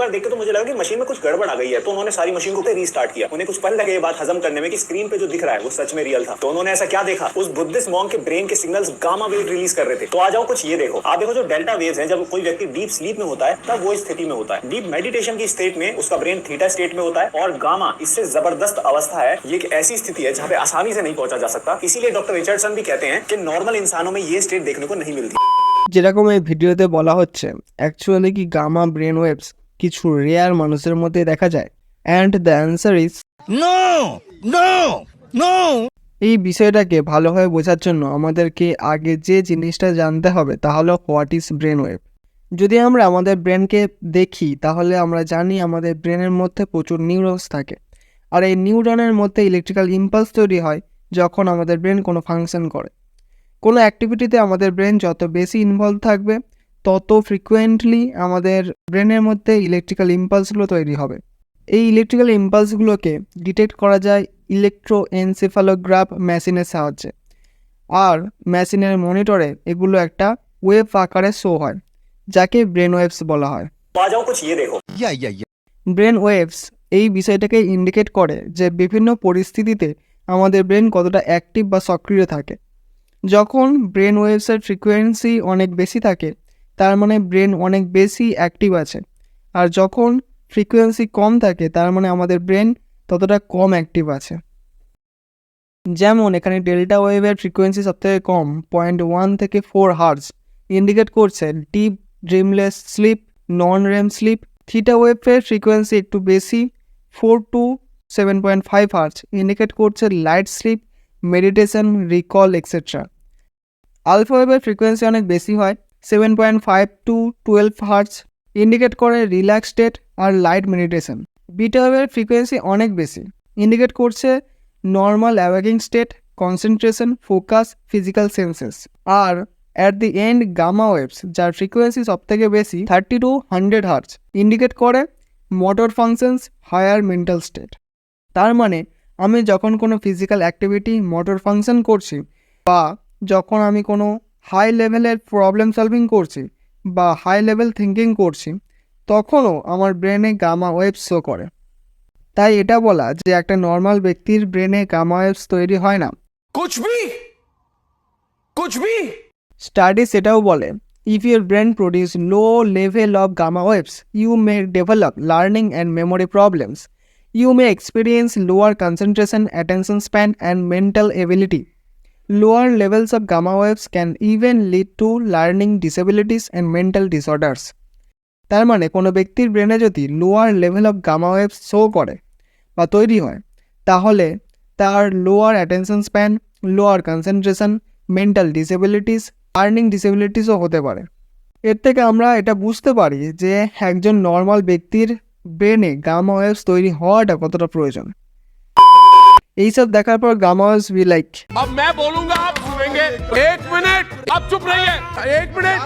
देख के तो मुझे लगा कि मशीन में कुछ गड़बड़ आ गई है तो उन्होंने सारी मशीन को रीस्टार्ट किया उन्हें कुछ पल लगे ये बात हजम करने में कि स्क्रीन पे जो दिख रहा है वो सच में रियल था तो उन्होंने ऐसा क्या देखा उस बुद्धिस्ट मॉन्ग के ब्रेन के सिग्नल्स गामा वेव रिलीज कर रहे थे तो आ जाओ कुछ ये देखो आप देखो जो डेल्टा वेव्स हैं जब कोई व्यक्ति डीप स्लीप में होता है तब वो इस स्थिति में होता है डीप मेडिटेशन की स्टेट में उसका ब्रेन थीटा स्टेट में होता है और गामा इससे जबरदस्त अवस्था है ये एक ऐसी स्थिति है जहाँ पे आसानी से नहीं पहुंचा जा सकता इसीलिए डॉक्टर रिचर्डसन भी कहते हैं कि नॉर्मल इंसानों में ये स्टेट देखने को नहीं मिलती যেরকম এই ভিডিওতে বলা হচ্ছে অ্যাকচুয়ালি কি গামা ব্রেন ওয়েভস কিছু রেয়ার মানুষের মধ্যে দেখা যায় and the answer is No! No! No! এই বিষয়টাকে ভালোভাবে বোঝার জন্য আমাদেরকে আগে যে জিনিসটা জানতে হবে তা হলো হোয়াট ইজ ব্রেন ওয়েভ যদি আমরা আমাদের ব্রেনকে দেখি তাহলে আমরা জানি আমাদের ব্রেনের মধ্যে প্রচুর নিউরনস থাকে আর এই নিউরনের মধ্যে ইলেকট্রিক্যাল ইম্পালস তৈরি হয় যখন আমাদের ব্রেন কোনো ফাংশন করে কোনো অ্যাক্টিভিটিতে আমাদের ব্রেন যত বেশি ইনভলভ থাকবে তত ফ্রিকুয়েন্টলি আমাদের ব্রেনের মধ্যে ইলেকট্রিক্যাল ইম্পালসগুলো তৈরি হবে। এই ইলেকট্রিক্যাল ইম্পালসগুলোকে ডিটেক্ট করা যায় ইলেকট্রো এনসেফালোগ্রাফ মেশিনের সাহায্যে। আর মেশিনের মনিটরে এগুলো একটা ওয়েভ আকারে শো হয় যাকে ব্রেন ওয়েভস বলা হয়। ব্রেন ওয়েভস এই বিষয়টাকে ইন্ডিকেট করে যে বিভিন্ন পরিস্থিতিতে আমাদের ব্রেন কতটা অ্যাক্টিভ বা সক্রিয় থাকে। যখন ব্রেন ওয়েভসের ফ্রিকোয়েন্সি অনেক বেশি থাকে তার মানে ব্রেন অনেক বেশি অ্যাক্টিভ আছে। আর যখন ফ্রিকোয়েন্সি কম থাকে, তার মানে আমাদের ব্রেন ততটা কম অ্যাক্টিভ আছে। যেমন এখানে ডেল্টা ওয়েভের ফ্রিকোয়েন্সি সবথেকে কম পয়েন্ট ওয়ান থেকে ফোর হার্স ইন্ডিকেট করছে deep dreamless sleep non REM sleep theta ওয়েভের ফ্রিকোয়েন্সি একটু বেশি four to seven point five hertz indicate করছে light sleep meditation recall etcetera alpha ওয়েভের ফ্রিকোয়েন্সি অনেক বেশি হয় seven point five to twelve hertz indicate করে রিল্যাক্স স্টেট আর লাইট মেডিটেশন বিটওয়েভের ফ্রিকোয়েন্সি অনেক বেশি। ইন্ডিকেট করছে normal awaking state concentration focus physical senses R at the end gamma waves যার ফ্রিকোয়েন্সি সব থেকে বেশি thirty to hundred hertz indicate করে motor functions higher mental state তার মানে আমি যখন কোনো ফিজিক্যাল অ্যাক্টিভিটি মোটর ফাংশন করছি, বা যখন আমি কোনো হাই লেভেলের প্রবলেম সলভিং করছি বা হাই লেভেল থিঙ্কিং করছি তখনও আমার ব্রেনে গামা ওয়েব শো করে। তাই এটা বলা যে একটা নর্মাল ব্যক্তির ব্রেনে গামা ওয়েভস তৈরি হয় না। স্টাডিজ এটাও বলে if your brain produce low level of gamma waves you may develop learning and memory problems you may experience lower concentration attention span and mental ability lower levels of gamma waves can even lead to learning disabilities and mental disorders তার মানে কোনো ব্যক্তির ব্রেনে যদি lower level of gamma waves show করে বা তৈরি হয়, তাহলে তার lower attention span lower concentration mental disabilities earning ডিসেবিলিটিসও হতে পারে। এর থেকে আমরা এটা বুঝতে পারি যে একজন নর্মাল ব্যক্তির ব্রেনে গামা ওয়েভস তৈরি হওয়াটা কতটা প্রয়োজন। यही सब देखा पर ग्रामर्स भी लाइक अब मैं बोलूँगा आप सुनेंगे एक मिनट। आप चुप रहिए। एक मिनट।